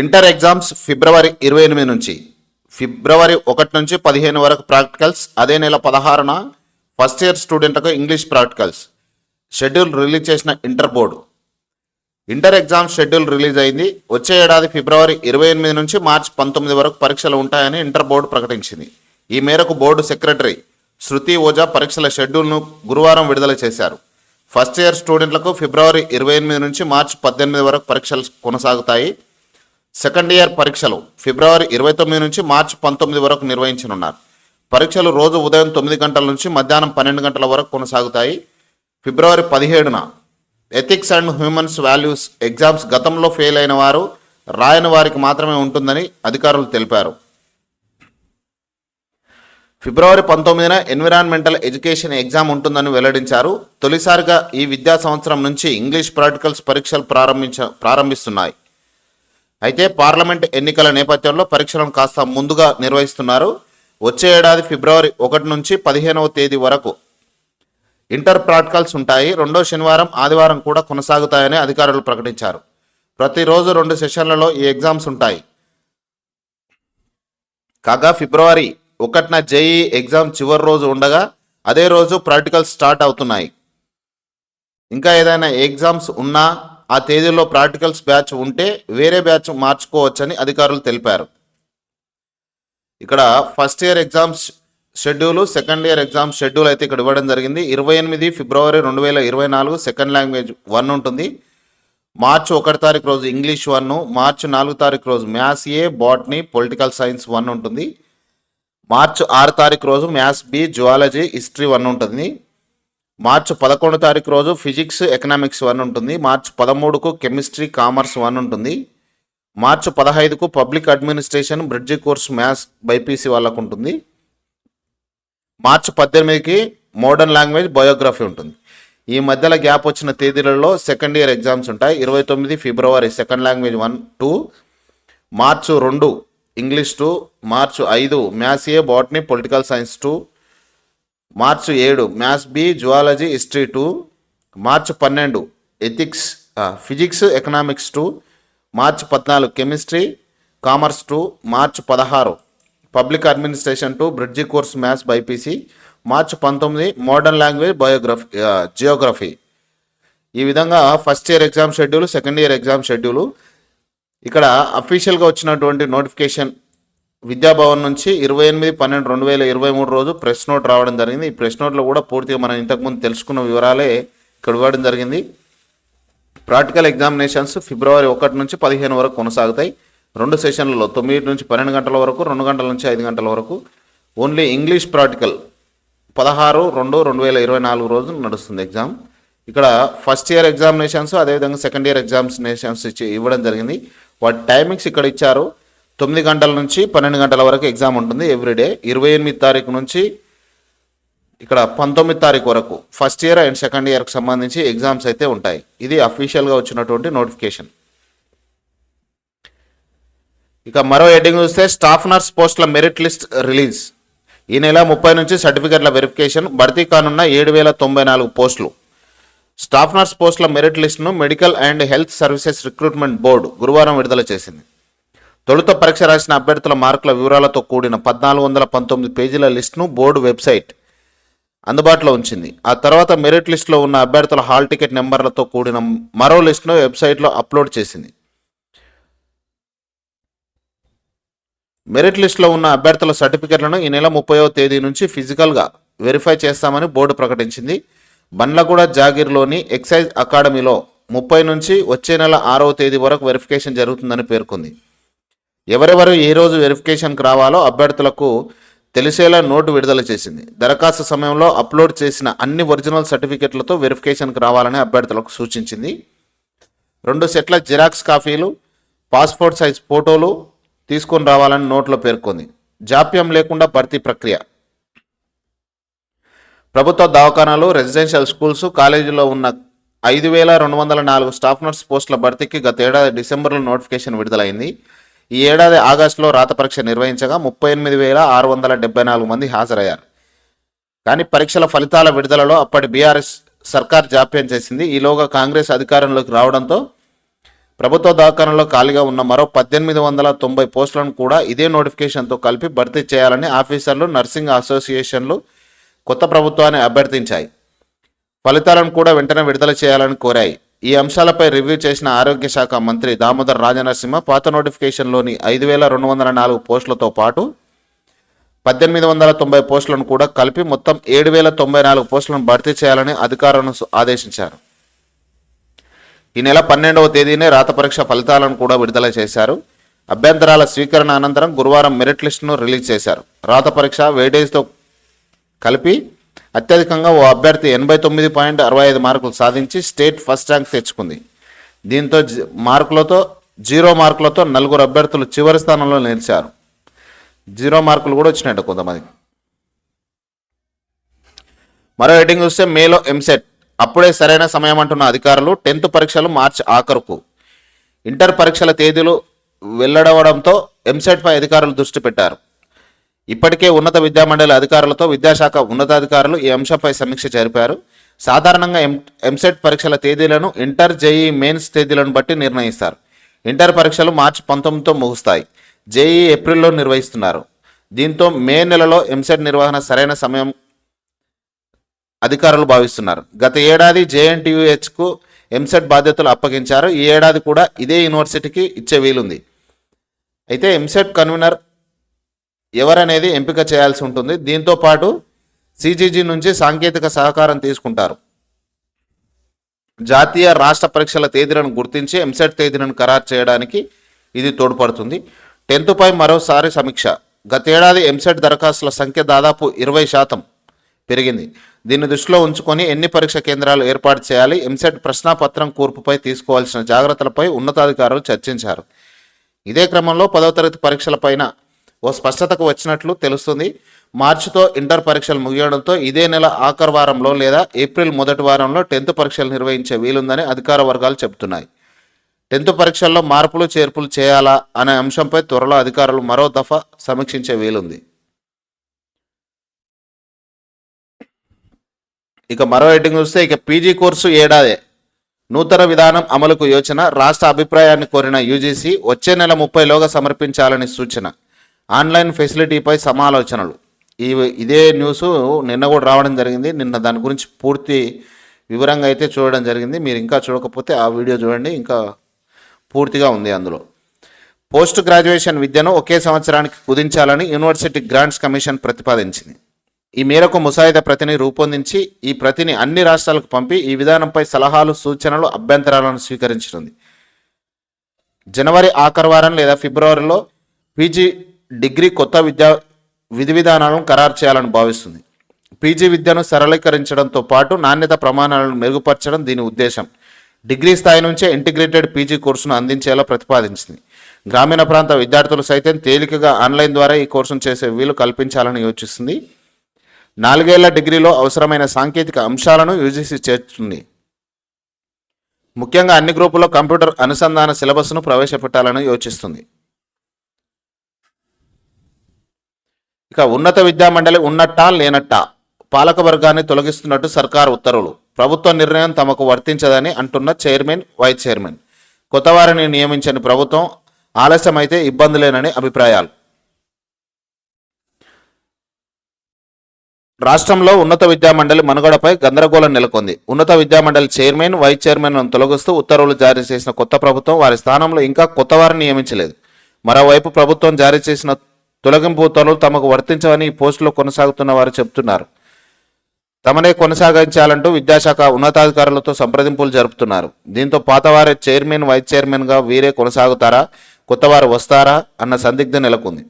Inter exams ఫిబ్రవరి ఇరవై ఎనిమిది నుంచి. ఫిబ్రవరి ఒకటి నుంచి పదిహేను వరకు ప్రాక్టికల్స్ అదే నెల పదహారున ఫస్ట్ ఇయర్ స్టూడెంట్లకు ఇంగ్లీష్ ప్రాక్టికల్స్. షెడ్యూల్ రిలీజ్ చేసిన inter board. Inter exam schedule release అయింది. వచ్చే ఏడాది ఫిబ్రవరి ఇరవై ఎనిమిది నుంచి మార్చి పంతొమ్మిది వరకు పరీక్షలు ఉంటాయని ఇంటర్ బోర్డు ప్రకటించింది. ఈ మేరకు బోర్డు సెక్రటరీ శృతి ఓజా పరీక్షల షెడ్యూల్ను గురువారం విడుదల చేశారు. ఫస్ట్ ఇయర్ స్టూడెంట్లకు ఫిబ్రవరి ఇరవై ఎనిమిది నుంచి మార్చి పద్దెనిమిది వరకు పరీక్షలు కొనసాగుతాయి. సెకండ్ ఇయర్ పరీక్షలు ఫిబ్రవరి ఇరవై తొమ్మిది నుంచి మార్చి పంతొమ్మిది వరకు నిర్వహించనున్నారు. పరీక్షలు రోజు ఉదయం తొమ్మిది గంటల నుంచి మధ్యాహ్నం పన్నెండు గంటల వరకు కొనసాగుతాయి. ఫిబ్రవరి పదిహేడున ethics and humans values exams గతంలో ఫెయిల్ అయిన వారు రాయని వారికి మాత్రమే ఉంటుందని అధికారులు తెలిపారు. ఫిబ్రవరి పంతొమ్మిదిన ఎన్విరాన్మెంటల్ ఎడ్యుకేషన్ ఎగ్జామ్ ఉంటుందని వెల్లడించారు. తొలిసారిగా ఈ విద్యా సంవత్సరం నుంచి ఇంగ్లీష్ ప్రాక్టికల్స్ పరీక్షలు ప్రారంభించ ప్రారంభిస్తున్నాయి. అయితే పార్లమెంట్ ఎన్నికల నేపథ్యంలో పరీక్షలను కాస్త ముందుగా నిర్వహిస్తున్నారు. వచ్చే ఏడాది ఫిబ్రవరి ఒకటి నుంచి పదిహేనవ తేదీ వరకు ఇంటర్ ప్రాక్టికల్స్ ఉంటాయి. రెండో శనివారం ఆదివారం కూడా కొనసాగుతాయని అధికారులు ప్రకటించారు. ప్రతిరోజు రెండు సెషన్లలో ఈ ఎగ్జామ్స్ ఉంటాయి. కాగా ఫిబ్రవరి ఒకటిన జేఈ ఎగ్జామ్ చివరి రోజు ఉండగా అదే రోజు ప్రాక్టికల్స్ స్టార్ట్ అవుతున్నాయి. ఇంకా ఏదైనా ఎగ్జామ్స్ ఉన్నా ఆ తేదీలో ప్రాక్టికల్స్ బ్యాచ్ ఉంటే వేరే బ్యాచ్ మార్చుకోవచ్చని అధికారులు తెలిపారు. ఇక్కడ first year exams schedule second year exam schedule అయితే ఇక్కడ ఇవ్వడం జరిగింది. ఇరవై ఎనిమిది ఫిబ్రవరి రెండు వేల ఇరవై నాలుగు సెకండ్ లాంగ్వేజ్ వన్ ఉంటుంది. మార్చి ఒకటి తారీఖు రోజు ఇంగ్లీష్ వన్ మార్చి నాలుగు తారీఖు రోజు maths A botany political science one ఉంటుంది. మార్చి ఆరు తారీఖు రోజు maths B zoology history one ఉంటుంది. మార్చి పదకొండు తారీఖు రోజు ఫిజిక్స్ ఎకనామిక్స్ వన్ ఉంటుంది. మార్చి పదమూడుకు కెమిస్ట్రీ కామర్స్ వన్ ఉంటుంది. మార్చి పదహైదుకు public administration bridge course maths BiPC వాళ్ళకు ఉంటుంది. మార్చి పద్దెనిమిదికి మోడర్న్ లాంగ్వేజ్ బయోగ్రఫీ ఉంటుంది. ఈ మధ్యలో గ్యాప్ వచ్చిన తేదీలలో సెకండ్ ఇయర్ ఎగ్జామ్స్ ఉంటాయి. ఇరవై తొమ్మిది ఫిబ్రవరి సెకండ్ లాంగ్వేజ్ వన్ టూ మార్చు రెండు ఇంగ్లీష్ టూ మార్చు ఐదు maths A botany political science two మార్చి ఏడు maths B zoology history two మార్చి పన్నెండు ఎథిక్స్ ఫిజిక్స్ ఎకనామిక్స్ టూ మార్చి పద్నాలుగు కెమిస్ట్రీ కామర్స్ టూ మార్చి పదహారు public administration two bridge course maths BiPC మార్చి పంతొమ్మిది modern language biography geography. ఈ విధంగా first year exam schedule second year exam schedule ఇక్కడ అఫీషియల్గా వచ్చినటువంటి notification Vidya Bhavan నుంచి ఇరవై ఎనిమిది పన్నెండు రెండు వేల ఇరవై మూడు రోజు ప్రెస్ నోట్ రావడం జరిగింది. ఈ ప్రెస్ నోట్లో కూడా పూర్తిగా మనం ఇంతకుముందు తెలుసుకున్న వివరాలే ఇక్కడ ఇవ్వడం జరిగింది. ప్రాక్టికల్ ఎగ్జామినేషన్స్ ఫిబ్రవరి ఒకటి నుంచి పదిహేను వరకు కొనసాగుతాయి. రెండు సెషన్లలో తొమ్మిది నుంచి పన్నెండు గంటల వరకు రెండు గంటల నుంచి ఐదు గంటల వరకు. ఓన్లీ ఇంగ్లీష్ ప్రాక్టికల్ పదహారు రెండు రెండు వేల ఇరవై నాలుగు రోజు నడుస్తుంది ఎగ్జామ్. ఇక్కడ ఫస్ట్ ఇయర్ ఎగ్జామినేషన్స్ అదేవిధంగా సెకండ్ ఇయర్ ఎగ్జామినేషన్స్ ఇచ్చి ఇవ్వడం జరిగింది. వాటి టైమింగ్స్ ఇక్కడ ఇచ్చారు. తొమ్మిది గంటల నుంచి పన్నెండు గంటల వరకు ఎగ్జామ్ ఉంటుంది ఎవ్రీడే ఇరవై ఎనిమిది తారీఖు నుంచి ఇక్కడ పంతొమ్మిది తారీఖు వరకు ఫస్ట్ ఇయర్ అండ్ సెకండ్ ఇయర్కి సంబంధించి ఎగ్జామ్స్ అయితే ఉంటాయి. ఇది అఫీషియల్గా వచ్చినటువంటి నోటిఫికేషన్. ఇక మరో హెడ్డింగ్ చూస్తే స్టాఫ్ నర్స్ పోస్టుల మెరిట్ లిస్ట్ రిలీజ్. ఈ నెల ముప్పై నుంచి సర్టిఫికెట్ల వెరిఫికేషన్ భర్తీ కానున్న ఏడు వేల తొంభై నాలుగు పోస్టులు. స్టాఫ్ నర్స్ పోస్టుల merit లిస్టును medical and health services recruitment board గురువారం విడుదల చేసింది. తొలుత పరీక్ష రాసిన అభ్యర్థుల మార్కుల వివరాలతో కూడిన పద్నాలుగు వందల పంతొమ్మిది పేజీల లిస్టును బోర్డు వెబ్సైట్ అందుబాటులో ఉంచింది. ఆ తర్వాత మెరిట్ లిస్టులో ఉన్న అభ్యర్థుల హాల్ టికెట్ నెంబర్లతో కూడిన మరో లిస్టును వెబ్సైట్లో అప్లోడ్ చేసింది. మెరిట్ లిస్టులో ఉన్న అభ్యర్థుల సర్టిఫికెట్లను ఈ నెల ముప్పైవ తేదీ నుంచి ఫిజికల్గా వెరిఫై చేస్తామని బోర్డు ప్రకటించింది. బండ్లగూడ జాగీర్లోని ఎక్సైజ్ అకాడమీలో ముప్పై నుంచి వచ్చే నెల ఆరవ తేదీ వరకు వెరిఫికేషన్ జరుగుతుందని పేర్కొంది. ఎవరెవరు ఏ రోజు వెరిఫికేషన్కి రావాలో అభ్యర్థులకు తెలిసేలా నోటు విడుదల చేసింది. దరఖాస్తు సమయంలో అప్లోడ్ చేసిన అన్ని ఒరిజినల్ సర్టిఫికెట్లతో వెరిఫికేషన్కి రావాలని అభ్యర్థులకు సూచించింది. రెండు సెట్ల జిరాక్స్ కాపీలు పాస్పోర్ట్ సైజ్ ఫోటోలు తీసుకొని రావాలని నోట్లో పేర్కొంది. జాప్యం లేకుండా భర్తీ ప్రక్రియ. ప్రభుత్వ దవాఖానాలు రెసిడెన్షియల్ స్కూల్స్ కాలేజీలో ఉన్న ఐదు వేల రెండు వందల నాలుగు స్టాఫ్ నర్స్ పోస్టుల భర్తీకి గత ఏడాది డిసెంబర్లో నోటిఫికేషన్ విడుదలైంది. ఈ ఏడాది ఆగస్టులో రాత పరీక్ష నిర్వహించగా ముప్పై ఎనిమిది వేల ఆరు వందల డెబ్బై నాలుగు మంది హాజరయ్యారు. కానీ పరీక్షల ఫలితాల విడుదలలో అప్పటి బీఆర్ఎస్ సర్కార్ జాప్యం చేసింది. ఈలోగా కాంగ్రెస్ అధికారంలోకి రావడంతో ప్రభుత్వ దవాఖానలో ఖాళీగా ఉన్న మరో పద్దెనిమిది వందల తొంభై పోస్టులను కూడా ఇదే నోటిఫికేషన్తో కలిపి భర్తీ చేయాలని ఆఫీసర్లు నర్సింగ్ అసోసియేషన్లు కొత్త ప్రభుత్వాన్ని అభ్యర్థించాయి. ఫలితాలను కూడా వెంటనే విడుదల చేయాలని కోరాయి. ఈ అంశాలపై రివ్యూ చేసిన ఆరోగ్య శాఖ మంత్రి దామోదర్ రాజనరసింహ పాత నోటిఫికేషన్లోని ఐదు వేల రెండు వందల నాలుగు పోస్టులతో పాటు పద్దెనిమిది వందల తొంభై పోస్టులను కూడా కలిపి మొత్తం ఏడు వేల తొంభై నాలుగు పోస్టులను భర్తీ చేయాలని అధికారులను ఆదేశించారు. ఈ నెల పన్నెండవ తేదీనే రాత పరీక్ష ఫలితాలను కూడా విడుదల చేశారు. అభ్యంతరాల స్వీకరణ అనంతరం గురువారం మెరిట్ లిస్టును రిలీజ్ చేశారు. రాత పరీక్ష వెయిటేజ్తో కలిపి అత్యధికంగా ఓ అభ్యర్థి ఎనభై తొమ్మిది పాయింట్ అరవై ఐదు మార్కులు సాధించి స్టేట్ ఫస్ట్ ర్యాంక్ తెచ్చుకుంది. దీంతో మార్కులతో జీరో మార్కులతో నలుగురు అభ్యర్థులు చివరి స్థానంలో నిలిచారు. జీరో మార్కులు కూడా వచ్చినట్టు కొంతమంది. మరో హెడ్డింగ్ చూస్తే మేలో ఎంసెట్. అప్పుడే సరైన సమయం అంటున్న అధికారులు టెన్త్ పరీక్షలు మార్చి ఆఖరుకు. ఇంటర్ పరీక్షల తేదీలు వెల్లడవడంతో ఎంసెట్పై అధికారులు దృష్టి పెట్టారు. ఇప్పటికే ఉన్నత విద్యామండలి అధికారులతో విద్యాశాఖ ఉన్నతాధికారులు ఈ అంశంపై సమీక్ష జరిపారు. సాధారణంగా ఎం ఎంసెట్ పరీక్షల తేదీలను ఇంటర్ జేఈ మెయిన్స్ తేదీలను బట్టి నిర్ణయిస్తారు. ఇంటర్ పరీక్షలు మార్చి పంతొమ్మిదితో ముగుస్తాయి. జేఈ ఏప్రిల్లో నిర్వహిస్తున్నారు. దీంతో మే నెలలో ఎంసెట్ నిర్వహణ సరైన సమయం అధికారులు భావిస్తున్నారు. గత ఏడాది జేఎన్టీయుహెచ్కు ఎంసెట్ బాధ్యతలు అప్పగించారు. ఈ ఏడాది కూడా ఇదే యూనివర్సిటీకి ఇచ్చే వీలుంది. అయితే ఎంసెట్ కన్వీనర్ ఎవరనేది ఎంపిక చేయాల్సి ఉంటుంది. దీంతో పాటు సిజీజీ నుంచి సాంకేతిక సహకారం తీసుకుంటారు. జాతీయ రాష్ట్ర పరీక్షల తేదీలను గుర్తించి ఎంసెట్ తేదీలను ఖరారు చేయడానికి ఇది తోడ్పడుతుంది. టెన్త్పై మరోసారి సమీక్ష. గతేడాది ఎంసెట్ దరఖాస్తుల సంఖ్య దాదాపు ఇరవై శాతం పెరిగింది. దీన్ని దృష్టిలో ఉంచుకొని ఎన్ని పరీక్ష కేంద్రాలు ఏర్పాటు చేయాలి ఎంసెట్ ప్రశ్నాపత్రం కూర్పుపై తీసుకోవాల్సిన జాగ్రత్తలపై ఉన్నతాధికారులు చర్చించారు. ఇదే క్రమంలో పదవ తరగతి పరీక్షలపైన ఓ స్పష్టతకు వచ్చినట్లు తెలుస్తుంది. మార్చితో ఇంటర్ పరీక్షలు ముగియడంతో ఇదే నెల ఆఖరు వారంలో లేదా ఏప్రిల్ మొదటి వారంలో టెన్త్ పరీక్షలు నిర్వహించే వీలుందని అధికార వర్గాలు చెబుతున్నాయి. టెన్త్ పరీక్షల్లో మార్పులు చేర్పులు చేయాలా అనే అంశంపై త్వరలో అధికారులు మరో దఫా సమీక్షించే వీలుంది. ఇక మరో హెడ్డింగ్ చూస్తే ఇక పీజీ కోర్సు ఏడాదే. నూతన విధానం అమలుకు యోచన రాష్ట్ర అభిప్రాయాన్ని కోరిన యూజీసీ వచ్చే నెల ముప్పైలోగా సమర్పించాలని సూచన. ఆన్లైన్ ఫెసిలిటీపై సమాలోచనలు. ఈ ఇదే న్యూస్ నిన్న కూడా రావడం జరిగింది. నిన్న దాని గురించి పూర్తి వివరంగా అయితే చూడడం జరిగింది. మీరు ఇంకా చూడకపోతే ఆ వీడియో చూడండి. ఇంకా పూర్తిగా ఉంది అందులో. పోస్ట్ గ్రాడ్యుయేషన్ విద్యను ఒకే సంవత్సరానికి కుదించాలని యూనివర్సిటీ గ్రాంట్స్ కమిషన్ ప్రతిపాదించింది. ఈ మేరకు ముసాయిదా ప్రతిని రూపొందించి ఈ ప్రతిని అన్ని రాష్ట్రాలకు పంపి ఈ విధానంపై సలహాలు సూచనలు అభ్యంతరాలను స్వీకరించనుంది. జనవరి ఆఖరు వారం లేదా ఫిబ్రవరిలో పీజీ డిగ్రీ కొత్త విద్యా విధి విధానాలను ఖరారు చేయాలని భావిస్తుంది. పీజీ విద్యను సరళీకరించడంతో పాటు నాణ్యత ప్రమాణాలను మెరుగుపరచడం దీని ఉద్దేశం. డిగ్రీ స్థాయి నుంచే ఇంటిగ్రేటెడ్ పీజీ కోర్సును అందించేలా ప్రతిపాదించింది. గ్రామీణ ప్రాంత విద్యార్థులు సైతం తేలికగా ఆన్లైన్ ద్వారా ఈ కోర్సును చేసే వీలు కల్పించాలని యోచిస్తుంది. నాలుగేళ్ళ డిగ్రీలో అవసరమైన సాంకేతిక అంశాలను యూజీసీ చేర్చుతుంది ముఖ్యంగా అన్ని గ్రూపుల్లో కంప్యూటర్ అనుసంధాన సిలబస్ను ప్రవేశపెట్టాలని యోచిస్తుంది. ఇక ఉన్నత విద్యామండలి ఉన్నట్టా లేనట్టా పాలక వర్గాన్ని తొలగిస్తున్నట్టు సర్కార్ ఉత్తర్వులు. ప్రభుత్వ నిర్ణయం తమకు వర్తించదని అంటున్న చైర్మన్ వైస్ చైర్మన్. కొత్త వారిని నియమించని ప్రభుత్వం ఆలస్యమైతే ఇబ్బందులేనని అభిప్రాయాలు. రాష్ట్రంలో ఉన్నత విద్యామండలి మనుగడపై గందరగోళం నెలకొంది. ఉన్నత విద్యామండలి చైర్మన్ వైస్ చైర్మన్లను తొలగిస్తూ ఉత్తర్వులు జారీ చేసిన కొత్త ప్రభుత్వం వారి స్థానంలో ఇంకా కొత్త వారిని నియమించలేదు. మరోవైపు ప్రభుత్వం జారీ చేసిన తొలగింపు ఉత్తర్వులు తమకు వర్తించవని ఈ పోస్టులో కొనసాగుతున్న వారు చెబుతున్నారు తమనే కొనసాగించాలంటూ విద్యాశాఖ ఉన్నతాధికారులతో సంప్రదింపులు జరుపుతున్నారు. దీంతో పాతవారే చైర్మన్ వైస్ చైర్మన్గా వీరే కొనసాగుతారా కొత్తవారు వస్తారా అన్న సందిగ్ధం నెలకొంది.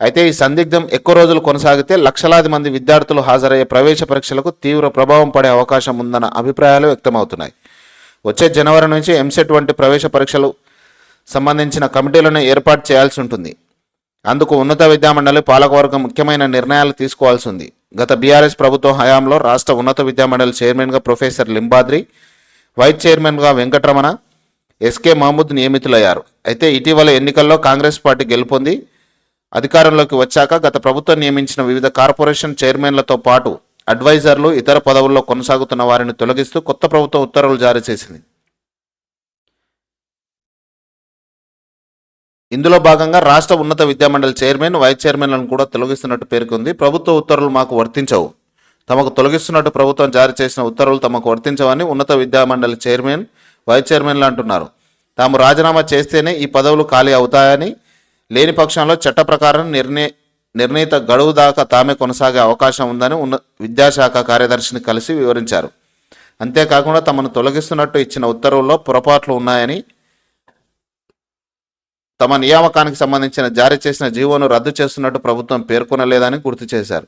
అయితే ఈ సందిగ్ధం ఎక్కువ రోజులు కొనసాగితే లక్షలాది మంది విద్యార్థులు హాజరయ్యే ప్రవేశ పరీక్షలకు తీవ్ర ప్రభావం పడే అవకాశం ఉందన్న అభిప్రాయాలు వ్యక్తమవుతున్నాయి. వచ్చే జనవరి నుంచి ఎంసెట్ వంటి ప్రవేశ పరీక్షలు సంబంధించిన కమిటీలను ఏర్పాటు చేయాల్సి ఉంటుంది. అందుకు ఉన్నత విద్యామండలి పాలకవర్గం ముఖ్యమైన నిర్ణయాలు తీసుకోవాల్సి ఉంది. గత బీఆర్ఎస్ ప్రభుత్వం హయాంలో రాష్ట్ర ఉన్నత విద్యామండలి చైర్మన్గా ప్రొఫెసర్ లింబాద్రి వైస్ చైర్మన్గా వెంకటరమణ ఎస్కే మహమూద్ నియమితులయ్యారు. అయితే ఇటీవల ఎన్నికల్లో కాంగ్రెస్ పార్టీ గెలుపొంది అధికారంలోకి వచ్చాక గత ప్రభుత్వం నియమించిన వివిధ కార్పొరేషన్ చైర్మన్లతో పాటు అడ్వైజర్లు ఇతర పదవుల్లో కొనసాగుతున్న వారిని తొలగిస్తూ కొత్త ప్రభుత్వం ఉత్తర్వులు జారీ చేసింది. ఇందులో భాగంగా రాష్ట్ర ఉన్నత విద్యామండలి చైర్మన్ వైస్ చైర్మన్లను కూడా తొలగిస్తున్నట్టు పేర్కొంది. ప్రభుత్వ ఉత్తర్వులు మాకు వర్తించవు. తమకు తొలగిస్తున్నట్టు ప్రభుత్వం జారీ చేసిన ఉత్తర్వులు తమకు వర్తించవని ఉన్నత విద్యామండలి చైర్మన్ వైస్ చైర్మన్లు అంటున్నారు. తాము రాజీనామా చేస్తేనే ఈ పదవులు ఖాళీ అవుతాయని లేని పక్షంలో చట్ట ప్రకారం నిర్ణయ నిర్ణీత గడువు దాకా తామే కొనసాగే అవకాశం ఉందని ఉన్న విద్యాశాఖ కార్యదర్శిని కలిసి వివరించారు. అంతేకాకుండా తమను తొలగిస్తున్నట్టు ఇచ్చిన ఉత్తర్వుల్లో పొరపాట్లు ఉన్నాయని తమ నియామకానికి సంబంధించిన జారీ చేసిన జీవోను రద్దు చేస్తున్నట్టు ప్రభుత్వం పేర్కొనలేదని గుర్తు చేశారు.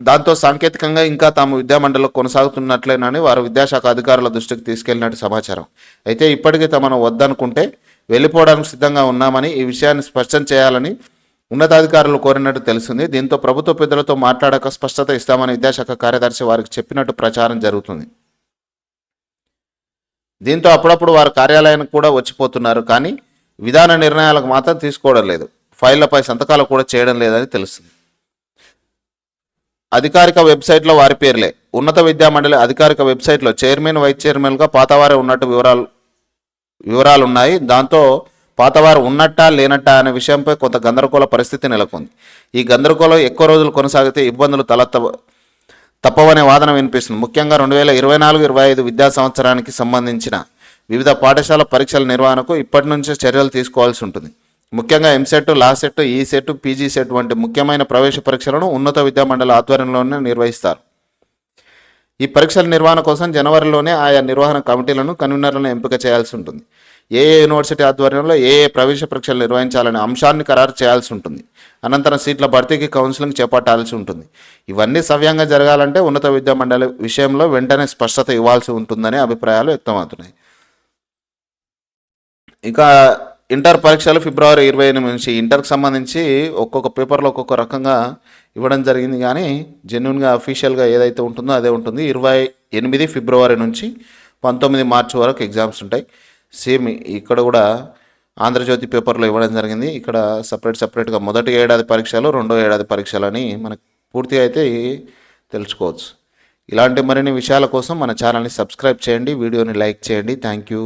దాంతో సాంకేతికంగా ఇంకా తాము విద్యామండలిలో కొనసాగుతున్నట్లేనని వారు విద్యాశాఖ అధికారుల దృష్టికి తీసుకెళ్ళినట్టు సమాచారం. అయితే ఇప్పటికీ తమను వద్దనుకుంటే వెళ్ళిపోవడానికి సిద్ధంగా ఉన్నామని ఈ విషయాన్ని స్పష్టం చేయాలని ఉన్నతాధికారులు కోరినట్టు తెలిసింది. దీంతో ప్రభుత్వ పెద్దలతో మాట్లాడక స్పష్టత ఇస్తామని విద్యాశాఖ కార్యదర్శి వారికి చెప్పినట్టు ప్రచారం జరుగుతుంది. దీంతో అప్పుడప్పుడు వారు కార్యాలయానికి కూడా వచ్చిపోతున్నారు కానీ విధాన నిర్ణయాలకు మాత్రం తీసుకోవడం లేదు. ఫైళ్ళపై సంతకాలు కూడా చేయడం లేదని తెలుస్తుంది. అధికారిక వెబ్సైట్లో వారి పేర్లే. ఉన్నత విద్యా మండలి అధికారిక వెబ్సైట్లో చైర్మన్ వైస్ చైర్మన్గా పాతవారే ఉన్నట్టు వివరాలు వివరాలు ఉన్నాయి దాంతో పాతవారు ఉన్నట్టా లేనట్టా అనే విషయంపై కొంత గందరగోళ పరిస్థితి నెలకొంది. ఈ గందరగోళం ఎక్కువ రోజులు కొనసాగితే ఇబ్బందులు తలెత్త తప్పవనే వాదన వినిపిస్తుంది. ముఖ్యంగా రెండు వేల ఇరవై నాలుగు ఇరవై ఐదు విద్యా సంవత్సరానికి సంబంధించిన వివిధ పాఠశాల పరీక్షల నిర్వహణకు ఇప్పటి నుంచే చర్యలు తీసుకోవాల్సి ఉంటుంది. ముఖ్యంగా ఎంసెట్ లా సెట్ ఈ సెట్ పీజీ సెట్ వంటి ముఖ్యమైన ప్రవేశ పరీక్షలను ఉన్నత విద్యా మండలి ఆధ్వర్యంలోనే నిర్వహిస్తారు. ఈ పరీక్షల నిర్వహణ కోసం జనవరిలోనే ఆయా నిర్వహణ కమిటీలను కన్వీనర్లను ఎంపిక చేయాల్సి ఉంటుంది. ఏ యూనివర్సిటీ ఆధ్వర్యంలో ఏ ఏ ప్రవేశ పరీక్షలు నిర్వహించాలనే అంశాన్ని ఖరారు చేయాల్సి ఉంటుంది. అనంతరం సీట్ల భర్తీకి కౌన్సిలింగ్ చేపట్టాల్సి ఉంటుంది. ఇవన్నీ సవ్యంగా జరగాలంటే ఉన్నత విద్యా మండలి విషయంలో వెంటనే స్పష్టత ఇవ్వాల్సి ఉంటుందనే అభిప్రాయాలు వ్యక్తమవుతున్నాయి. ఇక ఇంటర్ పరీక్షలు ఫిబ్రవరి ఇరవై ఎనిమిది నుంచి ఇంటర్కి సంబంధించి ఒక్కొక్క పేపర్లో ఒక్కొక్క రకంగా ఇవ్వడం జరిగింది. కానీ జెన్యున్గా అఫీషియల్గా ఏదైతే ఉంటుందో అదే ఉంటుంది. ఇరవై ఎనిమిది ఫిబ్రవరి నుంచి పంతొమ్మిది మార్చి వరకు ఎగ్జామ్స్ ఉంటాయి. సేమ్ ఇక్కడ కూడా ఆంధ్రజ్యోతి పేపర్లో ఇవ్వడం జరిగింది. ఇక్కడ సపరేట్ సపరేట్గా మొదటి ఏడాది పరీక్షలు రెండో ఏడాది పరీక్షలు అని మనకు పూర్తిగా అయితే తెలుసుకోవచ్చు. ఇలాంటి మరిన్ని విషయాల కోసం మన ఛానల్ని సబ్స్క్రైబ్ చేయండి వీడియోని లైక్ చేయండి. Thank you.